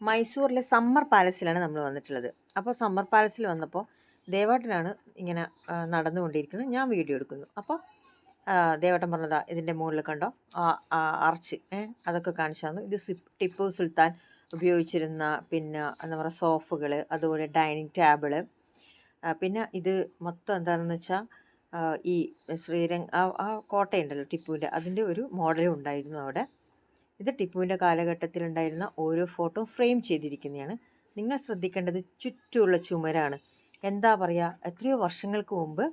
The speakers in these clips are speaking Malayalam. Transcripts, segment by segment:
മൈസൂരിലെ സമ്മർ പാലസിലാണ് നമ്മൾ വന്നിട്ടുള്ളത്. അപ്പോൾ സമ്മർ പാലസിൽ വന്നപ്പോൾ ദേവാട്ടനാണ് ഇങ്ങനെ നടന്നുകൊണ്ടിരിക്കുന്നത്. ഞാൻ വീഡിയോ എടുക്കുന്നു. അപ്പോൾ ദേവട്ടൻ പറഞ്ഞതാ ഇതിന്റെ മുകളിൽ കണ്ടോ? ഏ അതൊക്കെ കാണിച്ചു തന്നു ഇത് ടിപ്പു സുൽത്താൻ ഉപയോഗിച്ചിരുന്ന പിന്നെ എന്താ പറയുക സോഫുകൾ അതുപോലെ ഡൈനിങ് ടേബിൾ. പിന്നെ ഇത് മൊത്തം എന്താണെന്ന് വെച്ചാൽ ഈ ശ്രീരംഗ് ആ കോട്ടയുണ്ടല്ലോ ടിപ്പുവിന്റെ അതിന്റെ ഒരു മോഡലും ഉണ്ടായിരുന്നു അവിടെ. ഇത് ടിപ്പുവിന്റെ കാലഘട്ടത്തിലുണ്ടായിരുന്ന ഓരോ ഫോട്ടോ ഫ്രെയിം ചെയ്തിരിക്കുന്നതാണ്. നിങ്ങൾ ശ്രദ്ധിക്കേണ്ടത് ചുറ്റുമുള്ള ചുമരാണ്. എന്താ പറയുക എത്രയോ വർഷങ്ങൾക്ക് മുമ്പ്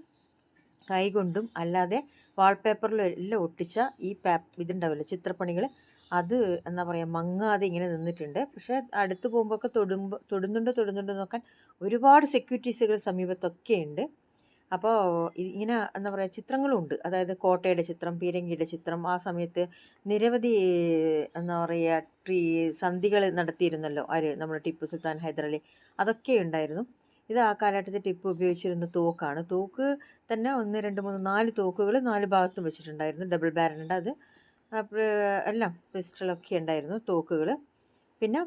കൈകൊണ്ടും അല്ലാതെ വാൾപേപ്പറിലും എല്ലാം ഒട്ടിച്ച ഈ പാപ്പ് ഇതുണ്ടാവില്ല ചിത്രപ്പണികൾ അത് എന്താ പറയുക മങ്ങാതെ ഇങ്ങനെ നിന്നിട്ടുണ്ട്. പക്ഷേ അടുത്ത് പോകുമ്പോഴൊക്കെ തൊടുമ്പോൾ തൊടുന്നുണ്ടോ തൊടുന്നുണ്ടോ നോക്കാൻ ഒരുപാട് സെക്യൂരിറ്റീസുകൾ സമീപത്തൊക്കെ ഉണ്ട് അപ്പോൾ ഇങ്ങനെ എന്താ പറയുക ചിത്രങ്ങളുണ്ട്. അതായത് കോട്ടയുടെ ചിത്രം പീരങ്കിയുടെ ചിത്രം ആ സമയത്ത് നിരവധി എന്താ പറയുക ട്രീ സന്ധികൾ നടത്തിയിരുന്നല്ലോ ആര്? നമ്മുടെ ടിപ്പു സുൽത്താൻ ഹൈദരലി. അതൊക്കെ ഉണ്ടായിരുന്നു. ഇത് ആ കാലഘട്ടത്തിൽ ടിപ്പ് ഉപയോഗിച്ചിരുന്ന തോക്കാണ്. തോക്ക് തന്നെ ഒന്ന് രണ്ട് മൂന്ന് നാല് തോക്കുകൾ നാല് ഭാഗത്തും വെച്ചിട്ടുണ്ടായിരുന്നു. ഡബിൾ ബാരലുണ്ട് അത്. എല്ലാം പിസ്റ്റളൊക്കെ ഉണ്ടായിരുന്നു തോക്കുകൾ പിന്നെ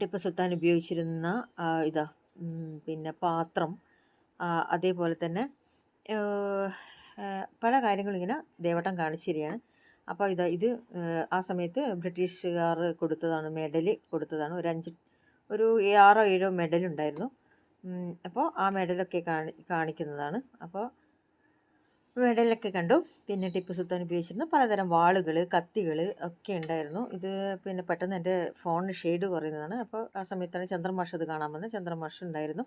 ടിപ്പു സുൽത്താൻ ഉപയോഗിച്ചിരുന്ന ഇതാ പിന്നെ പാത്രം. അതേപോലെ തന്നെ പല കാര്യങ്ങളും ഇങ്ങനെ ദേവട്ടം കാണിച്ചു അപ്പോൾ ഇതാ ഇത് ആ സമയത്ത് ബ്രിട്ടീഷുകാർ കൊടുത്തതാണ് മെഡൽ കൊടുത്തതാണ്. ഒരു അഞ്ച് ഒരു ആറോ ഏഴോ മെഡൽ ഉണ്ടായിരുന്നു. അപ്പോൾ ആ മെഡലൊക്കെ കാണി കാണിക്കുന്നതാണ്. അപ്പോൾ മെഡലൊക്കെ കണ്ടു. പിന്നെ ടിപ്പു സുൽത്താൻ ഉപയോഗിച്ചിരുന്ന പലതരം വാളുകൾ കത്തികൾ ഒക്കെ ഉണ്ടായിരുന്നു. ഇത് പിന്നെ പെട്ടെന്ന് എന്റെ ഫോണിന് ഷെയ്ഡ് കുറയുന്നതാണ്. അപ്പോൾ ആ സമയത്താണ് ചന്ദ്രമാഷ് അത് കാണാൻ വന്നത്. ചന്ദ്രമാഷ് ഉണ്ടായിരുന്നു.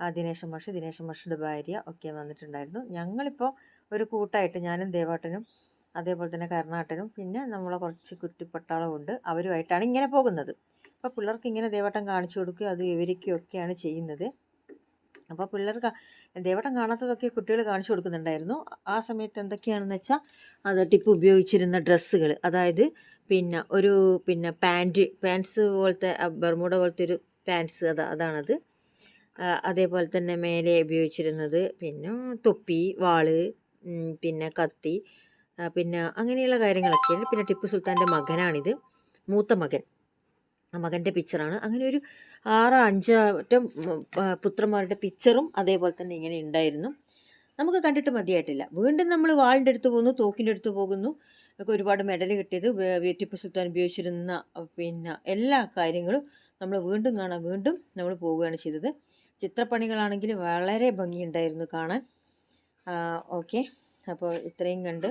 ആ മഷി മാഷ് മഷിയുടെ ഭാര്യ ഒക്കെ വന്നിട്ടുണ്ടായിരുന്നു. ഞങ്ങളിപ്പോൾ ഒരു കൂട്ടായിട്ട് ഞാനും ദേവാട്ടനും അതേപോലെ തന്നെ കർണാട്ടനും പിന്നെ നമ്മളെ കുറച്ച് കുറ്റിപ്പട്ടാളമുണ്ട് അവരുമായിട്ടാണ് ഇങ്ങനെ പോകുന്നത്. അപ്പോൾ പിള്ളേർക്ക് ഇങ്ങനെ ദേവട്ടം കാണിച്ചു കൊടുക്കുകയും അത് വിവരിക്കുകയും ഒക്കെയാണ് ചെയ്യുന്നത്. അപ്പോൾ പിള്ളേർക്ക് ദേവട്ടം കാണാത്തതൊക്കെ കുട്ടികൾ കാണിച്ചു കൊടുക്കുന്നുണ്ടായിരുന്നു. ആ സമയത്ത് എന്തൊക്കെയാണെന്ന് വെച്ചാൽ അത് ടിപ്പ് ഉപയോഗിച്ചിരുന്ന ഡ്രസ്സുകൾ അതായത് പിന്നെ ഒരു പിന്നെ പാന്റ് പാൻസ് പോലത്തെ ബർമൂഡ പോലത്തെ ഒരു പാൻസ് അതാ അതാണത്. അതേപോലെ തന്നെ മേലെ ഉപയോഗിച്ചിരുന്നത് പിന്നെ തൊപ്പി വാൾ പിന്നെ കത്തി പിന്നെ അങ്ങനെയുള്ള കാര്യങ്ങളൊക്കെയാണ്. പിന്നെ ടിപ്പു സുൽത്താന്റെ മകനാണിത് മൂത്ത മകൻ. മകന്റെ പിക്ചറാണ് അങ്ങനെ ഒരു ആറ് അഞ്ചാറ്റം പുത്രന്മാരുടെ പിക്ചറും അതേപോലെ തന്നെ ഇങ്ങനെ ഉണ്ടായിരുന്നു. നമുക്ക് കണ്ടിട്ട് മതിയായിട്ടില്ല. വീണ്ടും നമ്മൾ വാളിന്റെ അടുത്ത് പോകുന്നു തോക്കിന്റെ അടുത്ത് പോകുന്നു. ഒക്കെ ഒരുപാട് മെഡൽ കിട്ടിയത് ടിപ്പു സുൽത്താൻ ഉപയോഗിച്ചിരുന്ന പിന്നെ എല്ലാ കാര്യങ്ങളും നമ്മൾ വീണ്ടും കാണാൻ വീണ്ടും നമ്മൾ പോവുകയാണ് ചെയ്തത്. ചിത്രപ്പണികളാണെങ്കിൽ വളരെ ഭംഗിയുണ്ടായിരുന്നു കാണാൻ. ഓക്കെ. അപ്പോൾ ഇത്രയും കണ്ട്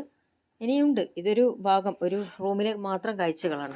ഇനിയുണ്ട്. ഇതൊരു ഭാഗം ഒരു റൂമിലെ മാത്രം കാഴ്ചകളാണ്.